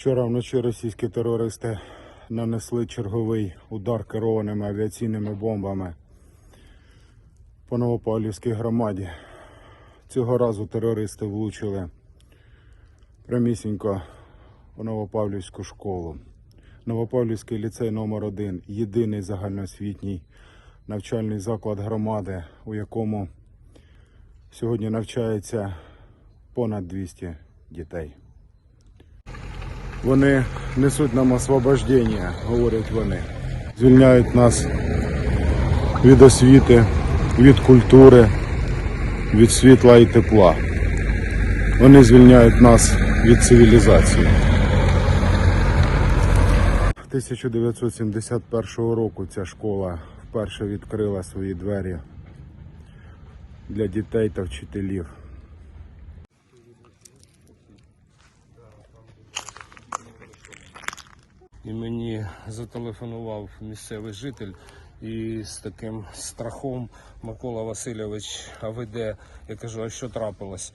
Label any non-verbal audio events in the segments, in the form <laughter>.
Вчора вночі російські терористи нанесли черговий удар керованими авіаційними бомбами по Новопавлівській громаді. Цього разу терористи влучили прямісінько у Новопавлівську школу. Новопавлівський ліцей номер 1 єдиний загальноосвітній навчальний заклад громади, у якому сьогодні навчається понад 200 дітей. Вони несуть нам освобождення, говорять вони. Звільняють нас від освіти, від культури, від світла і тепла. Вони звільняють нас від цивілізації. 1971 року ця школа вперше відкрила свої двері для дітей та вчителів. І мені зателефонував місцевий житель і з таким страхом Микола Васильович, а ви де? Я кажу, а що трапилось?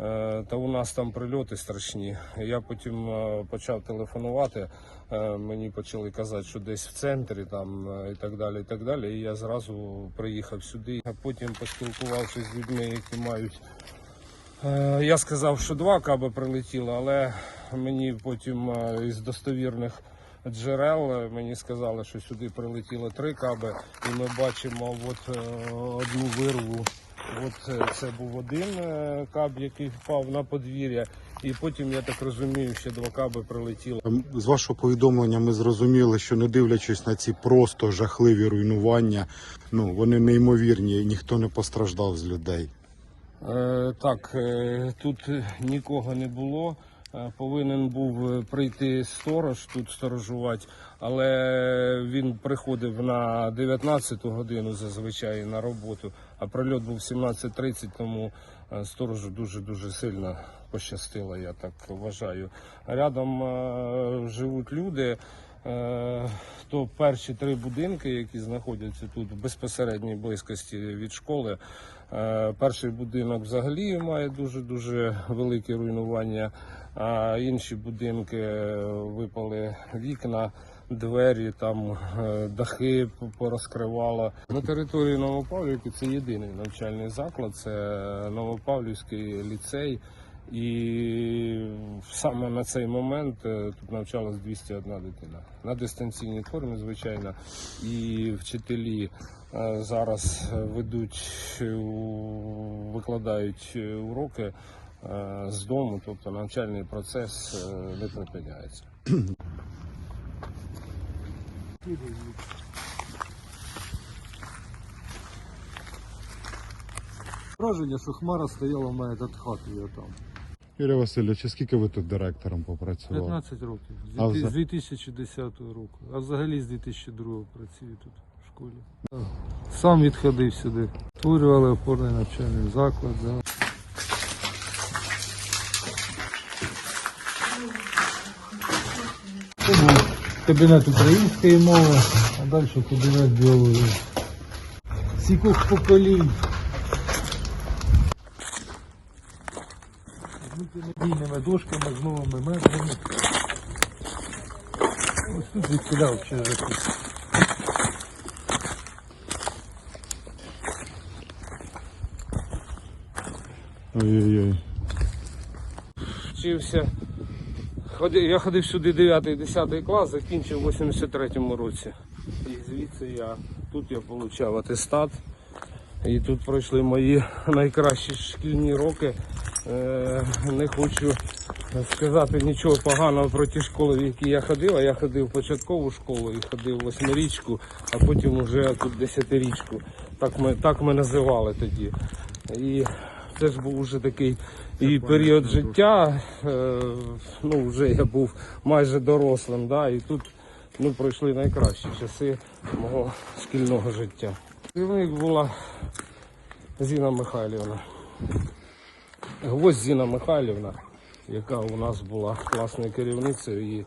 «Е, Та у нас там прильоти страшні. Я потім е, почав телефонувати. е, Мені почали казати, що десь в центрі там і так далі. І так далі. І я зразу приїхав сюди. А потім поспілкувався з людьми, які мають Я сказав, що два каби прилетіло, але мені потім із достовірних джерел мені сказали, що сюди прилетіло три каби, і ми бачимо от е, одну вирву. От е, це був один е, каб, який впав на подвір'я, і потім я так розумію, ще два каби прилетіло. З вашого повідомлення ми зрозуміли, що не дивлячись на ці просто жахливі руйнування, ну вони неймовірні, ніхто не постраждав з людей. Е, Так, тут нікого не було. Е, Повинен був е, прийти сторож тут сторожувати, але він приходив на 19 годину зазвичай на роботу, а прильот був 17.30, тому е, сторожу дуже-дуже сильно пощастило, я так вважаю. Рядом живуть люди. Е, То перші три будинки, які знаходяться тут в безпосередній близькості від школи. Е, Перший будинок взагалі має дуже дуже велике руйнування, а інші будинки е, випали вікна. Двері, там дахи порозкривало. На території Новопавлівки це єдиний навчальний заклад, це Новопавлівський ліцей. І саме на цей момент е, тут навчалась 201 дитина. На дистанційній формі, звичайно, і вчителі е, зараз ведуть, е, викладають уроки з дому, тобто навчальний процес не припиняється. Враження, що хмара стояла в мене над хатою там. Юрій Васильович, а скільки ви тут директором попрацювали? 15 років. З А З 2010 року. А взагалі з 2002 працюю тут в школі. Сам відходив сюди. Створювали опорний навчальний заклад. Да. Це був кабінет української мови, а далі кабінет біології. Скількох поколінь. Мультимедійними дошками, з новими меблями. Ось тут відкидав через якусь. Ой-ой-ой. Вчився. Я ходив сюди 9-10 клас, закінчив в 83-му році. І звідси я тут я отримав атестат. І тут пройшли мої найкращі шкільні роки. Е, не хочу сказати нічого поганого про ті школи, в які я ходив. А я ходив в початкову школу і ходив восьмирічку, а потім вже тут десятирічку. Так ми, так ми називали тоді. І це ж був вже такий і період життя. Е, ну, вже я був майже дорослим, да, і тут ну, пройшли найкращі часи мого шкільного життя. Керівник була Зіна Михайлівна. Гвоздь Зіна Михайлівна, яка у нас була класною керівницею і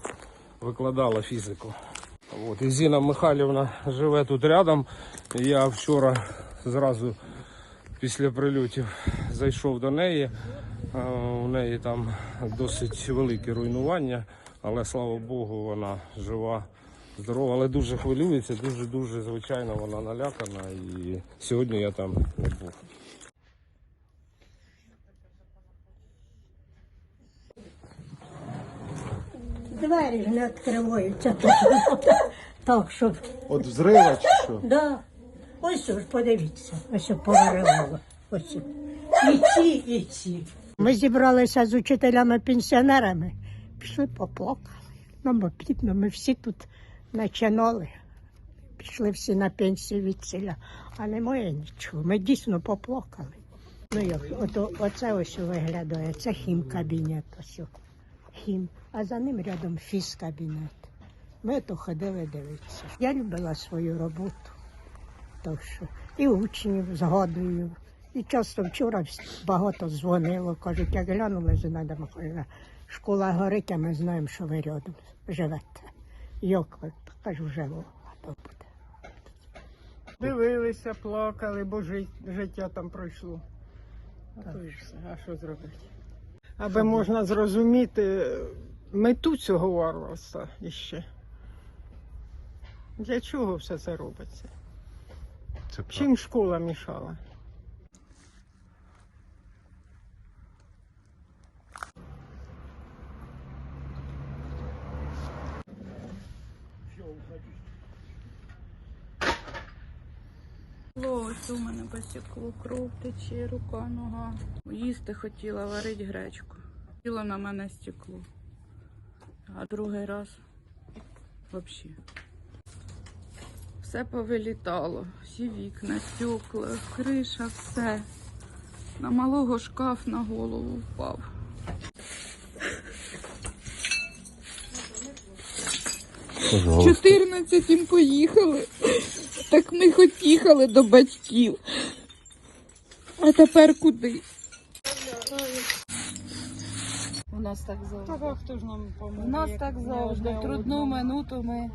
викладала фізику. От. І Зіна Михайлівна живе тут рядом. Я вчора зразу після прильотів зайшов до неї. У неї там досить велике руйнування Але слава Богу, вона жива, здорова, але дуже хвилюється, дуже дуже звичайно вона налякана. І сьогодні я там не був. Двері ж не відкриваються. <laughs> Так, щоб. От взрива чи що? Да. Ось ж, подивіться, ось повиривало. Ось. І ці, і ці. Ми зібралися з учителями-пенсіонерами, пішли поплакали. Нам обідно, ми всі тут починали. Пішли всі на пенсію від селя, а немає нічого. Ми дійсно поплакали. Ну як, ото, оце ось виглядає, це хім-кабінет. Ось. Хім. А за ним рядом фіз-кабінет. Ми то ходили дивитися. Я любила свою роботу. Так що і учнів згадую. І часто вчора багато дзвонило, кажуть, як глянули Зинаїда Михайлівна, школа горить, а ми знаємо, що ви рядом живете. Ви? Кажу, живу, а то буде. Дивилися, плакали, бо життя там пройшло. А то і все, а що зробити? Аби можна зрозуміти мету цього варварства іще. Для чого все це робиться? Це. Чим школа мішала? Було ось у мене посікло, кров тече, рука, нога. Їсти хотіла, варити гречку. Тіло на мене стекло. А другий раз взагалі. Все повилітало. Всі вікна, стекла, криша, все. На малого шкаф на голову впав. В 14 їм поїхали. Так ми хоч їхали до батьків. А тепер куди? У нас так завжди. Так, а хто ж нам поможе? У нас так завжди. Трудну минуту ми.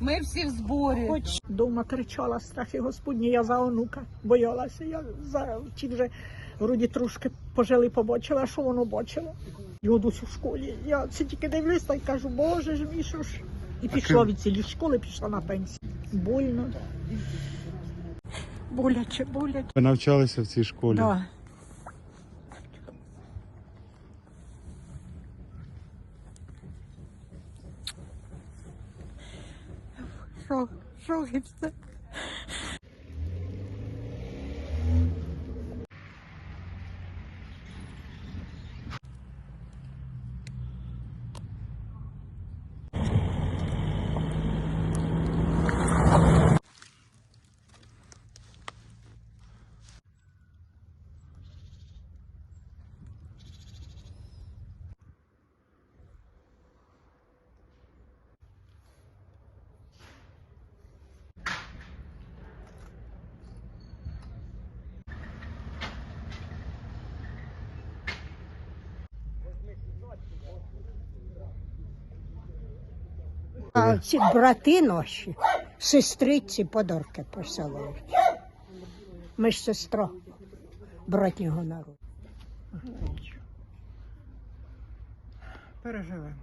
Ми всі в зборі. Хоч дома кричала страхи Господні, я за онука боялася. Я за ті вже вроді трошки пожили, побачила, що воно бачило. Його досі в школі. Я це тільки дивлюсь та й кажу, боже ж мій, що ж. І пішла від цієї школи, пішла на пенсію. Больно. Боляче, боляче. Ви навчалися в цій школі? Да. Що, що все? А ці брати наші, сестриці подарки посилають. Ми ж сестра братнього народу. Переживемо.